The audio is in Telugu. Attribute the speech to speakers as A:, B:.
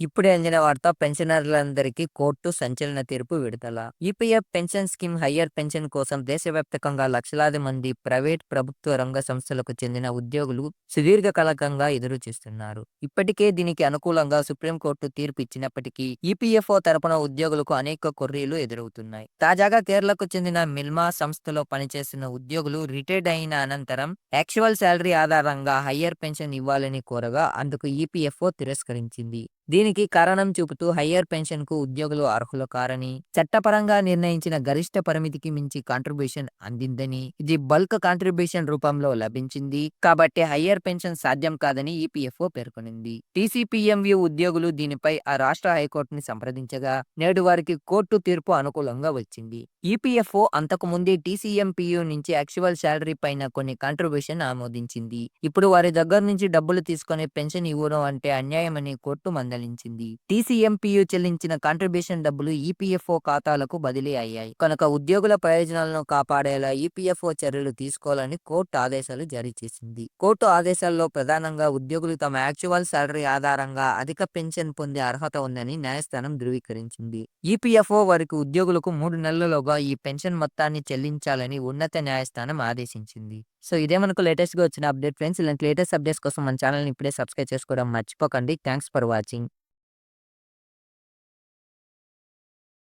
A: ఇప్పుడే అందిన వార్త పెన్షనర్లందరికీ కోర్టు సంచలన తీర్పు విడుదల. EPF pension scheme higher pension కోసం దేశవ్యాప్తంగా లక్షలాది మంది ప్రైవేట్ ప్రభుత్వ రంగ సంస్థలకు చెందిన ఉద్యోగులు సుదీర్ఘకాలకంగా ఎదురు చూస్తున్నారు ఇప్పటికే దీనికి అనుకూలంగా సుప్రీంకోర్టు తీర్పు ఇచ్చినప్పటికీ ఈపీఎఫ్ఓ తరపున ఉద్యోగులకు అనేక కొర్రీలు ఎదురవుతున్నాయి. తాజాగా కేరళకు చెందిన మిల్మా సంస్థలో పనిచేస్తున్న ఉద్యోగులు రిటైర్డ్ అయిన అనంతరం యాక్చువల్ శాలరీ ఆధారంగా హయ్యర్ పెన్షన్ ఇవ్వాలని కోరగా అందుకు ఈపీఎఫ్ఓ తిరస్కరించింది. దీని దీనికి కారణం చూపుతూ హయ్యర్ పెన్షన్కు ఉద్యోగులు అర్హులు కారని చట్టపరంగా నిర్ణయించిన గరిష్ట పరిమితికి మించి కాంట్రిబ్యూషన్ అందిందని ఇది బల్క్ కాంట్రిబ్యూషన్ రూపంలో లభించింది. కాబట్టి హయ్యర్ పెన్షన్ సాధ్యం కాదని ఈపీఎఫ్ఓ పేర్కొనింది. టీసీపీఎంయు ఉద్యోగులు దీనిపై ఆ రాష్ట్ర హైకోర్టుని సంప్రదించగా నేడు వారికి కోర్టు తీర్పు అనుకూలంగా వచ్చింది. ఈపీఎఫ్ఓ అంతకు ముందే టీసీఎంపీయు నుంచి యాక్చువల్ శాలరీ పైన కొన్ని కాంట్రిబ్యూషన్ ఆమోదించింది. ఇప్పుడు వారి దగ్గర నుంచి డబ్బులు తీసుకొని పెన్షన్ ఇవ్వడం అంటే అన్యాయమని కోర్టు మందలించింది. టీసీఎంపీయు చెల్లించిన కాంట్రిబ్యూషన్ డబ్బులు ఈపీఎఫ్ఓ ఖాతాలకు బదిలీ అయ్యాయి. కనుక ఉద్యోగుల ప్రయోజనాలను కాపాడేలా ఈపీఎఫ్ఓ చర్యలు తీసుకోవాలని కోర్టు ఆదేశాలు జారీ చేసింది. కోర్టు ఆదేశాల్లో ప్రధానంగా ఉద్యోగులు తమ యాక్చువల్ శాలరీ ఆధారంగా అధిక పెన్షన్ పొందే అర్హత ఉందని న్యాయస్థానం ధృవీకరించింది. ఈపీఎఫ్ఓ వారికి ఉద్యోగులకు మూడు నెలలలోగా ఈ పెన్షన్ మొత్తాన్ని చెల్లించాలని ఉన్నత న్యాయస్థానం ఆదేశించింది. సో ఇదే మనకు లేటెస్ట్గా వచ్చిన అప్డేట్ ఫ్రెండ్స్. ఇలాంటి లేటెస్ట్ అప్డేట్స్ కోసం మన ఛానల్ని ఇప్పుడే సబ్స్క్రైబ్ చేసుకోవడం మర్చిపోకండి. Thanks for watching.